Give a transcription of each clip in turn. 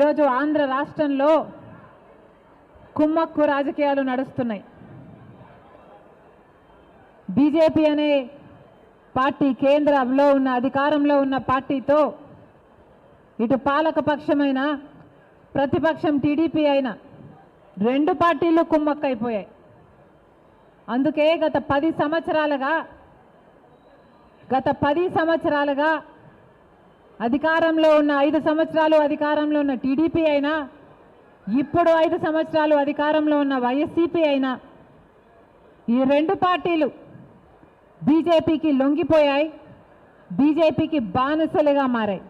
ఈరోజు ఆంధ్ర రాష్ట్రంలో కుమ్మక్కు రాజకీయాలు నడుస్తున్నాయి. బీజేపీ అనే పార్టీ కేంద్రంలో ఉన్న అధికారంలో ఉన్న పార్టీతో ఇటు పాలకపక్షమైన ప్రతిపక్షం టీడీపీ అయినా రెండు పార్టీలు కుమ్మక్కైపోయాయి. అందుకే గత పది సంవత్సరాలుగా గత పది సంవత్సరాలుగా అధికారంలో ఉన్న ఐదు సంవత్సరాలు అధికారంలో ఉన్న టీడీపీ అయినా ఇప్పుడు ఐదు సంవత్సరాలు అధికారంలో ఉన్న వైఎస్సీపీ అయినా ఈ రెండు పార్టీలు బీజేపీకి లొంగిపోయాయి బీజేపీకి బానిసలుగా మారాయి.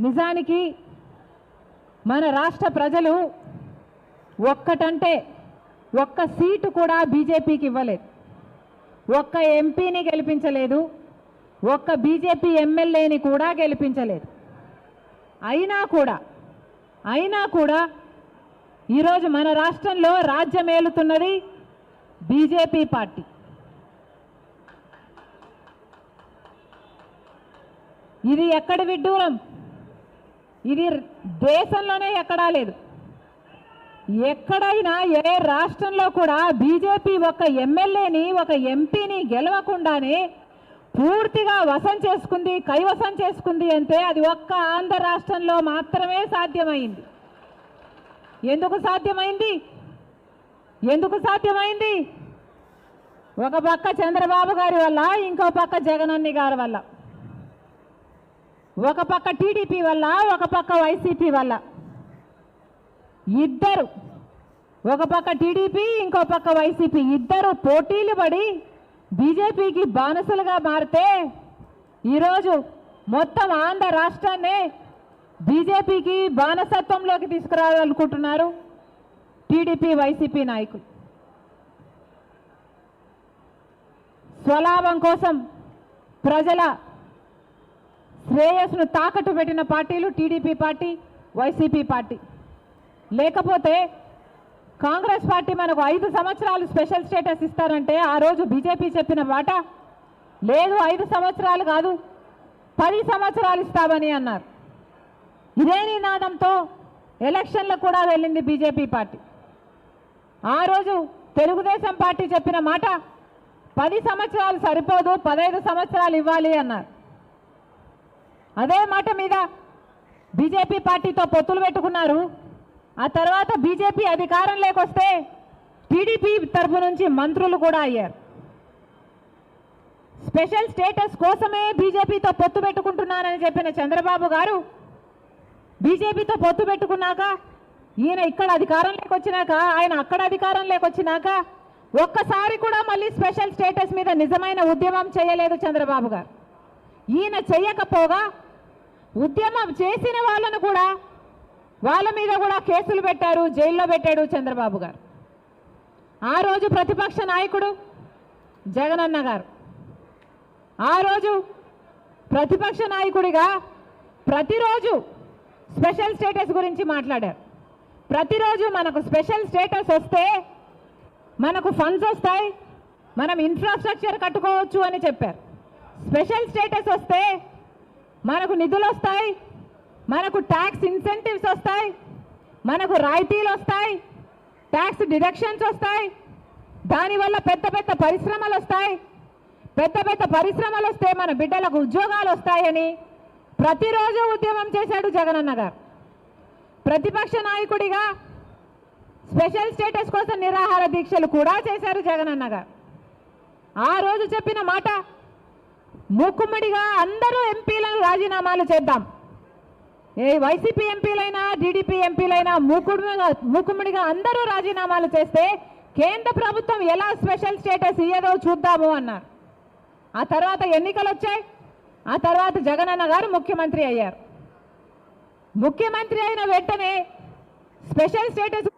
నిజానికి మన రాష్ట్ర ప్రజలు ఒక్కటంటే ఒక్క సీటు కూడా బీజేపీకి ఇవ్వలేదు. ఒక్క ఎంపీని గెలిపించలేదు. ఒక్క బీజేపీ ఎమ్మెల్యేని కూడా గెలిపించలేదు. అయినా కూడా అయినా కూడా ఈరోజు మన రాష్ట్రంలో రాజ్యం ఏలుతున్నది బీజేపీ పార్టీ. ఇది ఎక్కడి విడ్డూరం? ఇది దేశంలోనే ఎక్కడా లేదు. ఎక్కడైనా ఏ రాష్ట్రంలో కూడా బీజేపీ ఒక ఎమ్మెల్యేని ఒక ఎంపీని గెలవకుండానే పూర్తిగా వశం చేసుకుంది కైవసం చేసుకుంది అంటే అది ఒక్క ఆంధ్ర రాష్ట్రంలో మాత్రమే సాధ్యమైంది. ఎందుకు సాధ్యమైంది? ఎందుకు సాధ్యమైంది? ఒక పక్క చంద్రబాబు గారి వల్ల ఇంకో పక్క జగనన్ని గారి వల్ల. ఒక పక్క టీడీపీ వల్ల ఒక పక్క వైసీపీ వల్ల. ఇద్దరు. ఒక పక్క టీడీపీ ఇంకో పక్క వైసీపీ. ఇద్దరు పోటీలు పడి బీజేపీకి బానిసలుగా మారితే ఈరోజు మొత్తం ఆంధ్ర రాష్ట్రాన్ని బీజేపీకి బానిసత్వంలోకి తీసుకురావాలనుకుంటున్నారు టీడీపీ వైసీపీ నాయకులు. స్వలాభం కోసం ప్రజల శ్రేయస్సును తాకట్టు పెట్టిన పార్టీలు టీడీపీ పార్టీ వైసీపీ పార్టీ. లేకపోతే కాంగ్రెస్ పార్టీ మనకు ఐదు సంవత్సరాలు స్పెషల్ స్టేటస్ ఇస్తారంటే ఆ రోజు బీజేపీ చెప్పిన మాట లేదు ఐదు సంవత్సరాలు కాదు పది సంవత్సరాలు ఇస్తామని అన్నారు. ఇదే నినాదంతో ఎలక్షన్లకు కూడా వెళ్ళింది బీజేపీ పార్టీ. ఆ రోజు తెలుగుదేశం పార్టీ చెప్పిన మాట పది సంవత్సరాలు సరిపోదు పదహైదు సంవత్సరాలు ఇవ్వాలి అన్నారు. అదే మాట మీద బీజేపీ పార్టీతో పొత్తులు పెట్టుకున్నారు. ఆ తర్వాత బీజేపీ అధికారం లేకొస్తే టీడీపీ తరఫు నుంచి మంత్రులు కూడా అయ్యారు. స్పెషల్ స్టేటస్ కోసమే బీజేపీతో పొత్తు పెట్టుకుంటున్నానని చెప్పిన చంద్రబాబు గారు బీజేపీతో పొత్తు పెట్టుకున్నాక ఈయన ఇక్కడ అధికారం లేకొచ్చినాక ఆయన అక్కడ అధికారం లేకొచ్చినాక ఒక్కసారి కూడా మళ్ళీ స్పెషల్ స్టేటస్ మీద నిజమైన ఉద్యమం చేయలేదు చంద్రబాబు గారు. ఈయన చేయకపోగా ఉద్యమం చేసిన వాళ్ళను కూడా వాళ్ళ మీద కూడా కేసులు పెట్టారు జైల్లో పెట్టాడు చంద్రబాబు గారు. ఆ రోజు ప్రతిపక్ష నాయకుడు జగనన్న గారు. ఆ రోజు ప్రతిపక్ష నాయకుడిగా ప్రతిరోజు స్పెషల్ స్టేటస్ గురించి మాట్లాడారు. ప్రతిరోజు మనకు స్పెషల్ స్టేటస్ వస్తే మనకు ఫండ్స్ వస్తాయి మనం ఇన్ఫ్రాస్ట్రక్చర్ కట్టుకోవచ్చు అని చెప్పారు. స్పెషల్ స్టేటస్ వస్తే మనకు నిధులు వస్తాయి మనకు ట్యాక్స్ ఇన్సెంటివ్స్ వస్తాయి మనకు రాయితీలు వస్తాయి ట్యాక్స్ డిడక్షన్స్ వస్తాయి దానివల్ల పెద్ద పెద్ద పరిశ్రమలు వస్తాయి. పెద్ద పెద్ద పరిశ్రమలు వస్తే మన బిడ్డలకు ఉద్యోగాలు వస్తాయని ప్రతిరోజు ఉద్యమం చేశాడు జగనన్న గారు. ప్రతిపక్ష నాయకుడిగా స్పెషల్ స్టేటస్ కోసం నిరాహార దీక్షలు కూడా చేశారు జగనన్న గారు. ఆ రోజు చెప్పిన మాట మూకుమ్మడిగా అందరూ ఎంపీలను రాజీనామాలు చేద్దాం. ఏ వైసీపీ ఎంపీలైనా టీడీపీ ఎంపీలైనా మూకుడుగా మూకుమ్మడిగా అందరూ రాజీనామాలు చేస్తే కేంద్ర ప్రభుత్వం ఎలా స్పెషల్ స్టేటస్ ఇయ్యదో చూద్దాము అన్నారు. ఆ తర్వాత ఎన్నికలు వచ్చాయి. ఆ తర్వాత జగనన్న గారు ముఖ్యమంత్రి అయ్యారు. ముఖ్యమంత్రి అయిన వెంటనే స్పెషల్ స్టేటస్